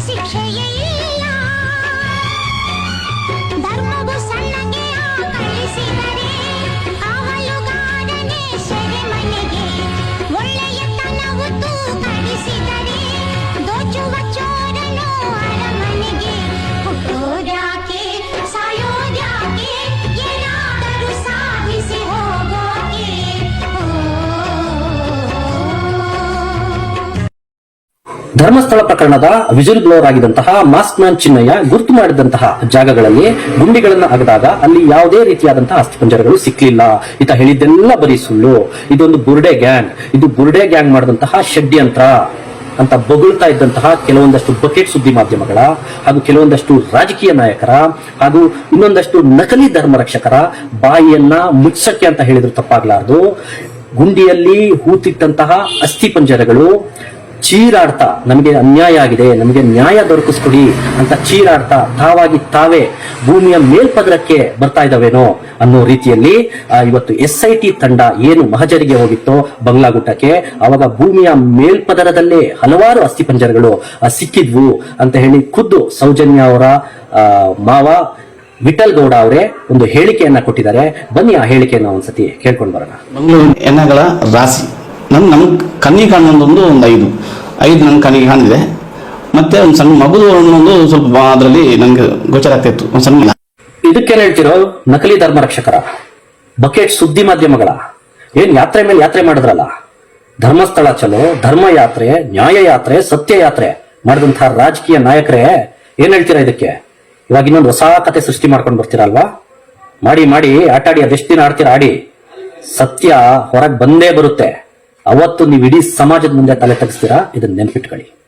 Six, eight, Dharmasthala ಪ್ರಕರಣದ vigil blower ಆಗಿದಂತಹ mask man Chinnayya ಗುರ್ತು ಮಾಡಿದಂತಹ ಜಾಗಗಳಲ್ಲಿ ಗುಂಡಿಗಳನ್ನು ಅಗದಾಗ ಅಲ್ಲಿ ಯಾವುದೇ ರೀತಿಯಾದಂತಹ ಅಸ್ಥಿಪಂಜರಗಳು ಸಿಕ್ಕಲಿಲ್ಲ ಈತ ಹೇಳಿದ್ದೆಲ್ಲ ಬರೀ ಸುಳ್ಳು. ಇದೊಂದು ಬುರ್ಡೆ ಗ್ಯಾಂಗ್. ಇದು ಬುರ್ಡೆ ಗ್ಯಾಂಗ್ ಮಾಡಿದಂತಹ ಷಡ್ಯಂತ್ರ ಅಂತ ಬೊಗಳ್ತಾ ಇದ್ದಂತಹ ಕೆಲವೊಂದಷ್ಟು ಬಕೆಟ್ ಸುದ್ದಿ ಮಾಧ್ಯಮಗಳ ಹಾಗೂ ಕೆಲವೊಂದಷ್ಟು ರಾಜಕೀಯ ನಾಯಕರ ಹಾಗೂ ಇನ್ನೊಂದಷ್ಟು ನಕಲಿ ಧರ್ಮ ರಕ್ಷಕರ ಬಾಯಿಯನ್ನ ಮುಚ್ಚಕ್ಕೆ ಅಂತ ಹೇಳಿದ್ರು ತಪ್ಪಾಗ್ಲಾರ್ದು. ಗುಂಡಿಯಲ್ಲಿ ಹೂತಿಟ್ಟಂತಹ ಅಸ್ಥಿ ಪಂಜರಗಳು ಚೀರಾಡ್ತಾ ನಮಗೆ ಅನ್ಯಾಯ ಆಗಿದೆ, ನಮಗೆ ನ್ಯಾಯ ದೊರಕಿಸ್ಕೊಡಿ ಅಂತ ಚೀರಾಡ್ತಾ ತಾವಾಗಿ ತಾವೇ ಭೂಮಿಯ ಮೇಲ್ಪದರಕ್ಕೆ ಬರ್ತಾ ಇದ್ದಾವೇನೋ ಅನ್ನೋ ರೀತಿಯಲ್ಲಿ ಇವತ್ತು ಎಸ್ ಐ ಟಿ ತಂಡ ಏನು ಮಹಜರಿಗೆ ಹೋಗಿತ್ತೋ ಬಂಗ್ಲಾಗುಟ್ಟಕ್ಕೆ, ಅವಾಗ ಭೂಮಿಯ ಮೇಲ್ಪದರದಲ್ಲೇ ಹಲವಾರು ಅಸ್ಥಿಪಂಜರಗಳು ಪಂಜರಗಳು ಸಿಕ್ಕಿದ್ವು ಅಂತ ಹೇಳಿ ಖುದ್ದು ಸೌಜನ್ಯ ಅವರ ಮಾವ ವಿಠಲ್ ಗೌಡ ಅವರೇ ಒಂದು ಹೇಳಿಕೆಯನ್ನ ಕೊಟ್ಟಿದ್ದಾರೆ. ಬನ್ನಿ ಆ ಹೇಳಿಕೆಯನ್ನ ಒಂದ್ಸತಿ ಕೇಳ್ಕೊಂಡು ಬರೋಣ. ಮಂಗಳೂರು ಎನ್ನಗಳ ರಾಶಿ. ನನ್ ನಮ್ಮ ಕಣ್ಣಿಗೆ ಕಾಣೋದೊಂದು ಒಂದು ಐದು. ಐದು ನನ್ನ ಕಣ್ಣಿಗೆ ಕಾಣಿದೆ ಮತ್ತೆ ಒಂದು ಸಣ್ಣ ಮಗುದು ಅನ್ನೋದು ಸ್ವಲ್ಪ ಅದರಲ್ಲಿ ನನಗೆ ಗೋಚರ ಆಗ್ತಾ ಇತ್ತು. ಒಂದು ಸಣ್ಣ ಇದಕ್ಕೇನ್ ಹೇಳ್ತಿರೋ ನಕಲಿ ಧರ್ಮ ರಕ್ಷಕರ ಬಕೆಟ್ ಸುದ್ದಿ ಮಾಧ್ಯಮಗಳ. ಏನ್ ಯಾತ್ರೆ ಮೇಲೆ ಯಾತ್ರೆ ಮಾಡಿದ್ರಲ್ಲ? ಧರ್ಮಸ್ಥಳ ಚಲೋ, ಧರ್ಮ ಯಾತ್ರೆ, ನ್ಯಾಯ ಯಾತ್ರೆ, ಸತ್ಯ ಯಾತ್ರೆ ಮಾಡಿದಂತಹ ರಾಜಕೀಯ ನಾಯಕರೇ, ಏನ್ ಹೇಳ್ತೀರಾ ಇದಕ್ಕೆ? ಇವಾಗ ಇನ್ನೊಂದು ಹೊಸ ಕತೆ ಸೃಷ್ಟಿ ಮಾಡ್ಕೊಂಡು ಬರ್ತೀರಲ್ವಾ ಮಾಡಿ ಮಾಡಿ, ಆಟಾಡಿ, ಅದೆಷ್ಟು ದಿನ ಆಡ್ತೀರಾ, ಆಡಿ. ಸತ್ಯ ಹೊರಗೆ ಬಂದೇ ಬರುತ್ತೆ. ಅವತ್ತು ನೀವು ಇಡೀ ಸಮಾಜದ ಮುಂದೆ ತಲೆ ತಗ್ಸ್ತೀರಾ? ಇದನ್ನ ನೆನ್ಪಿಟ್ಕೊಳ್ಳಿ.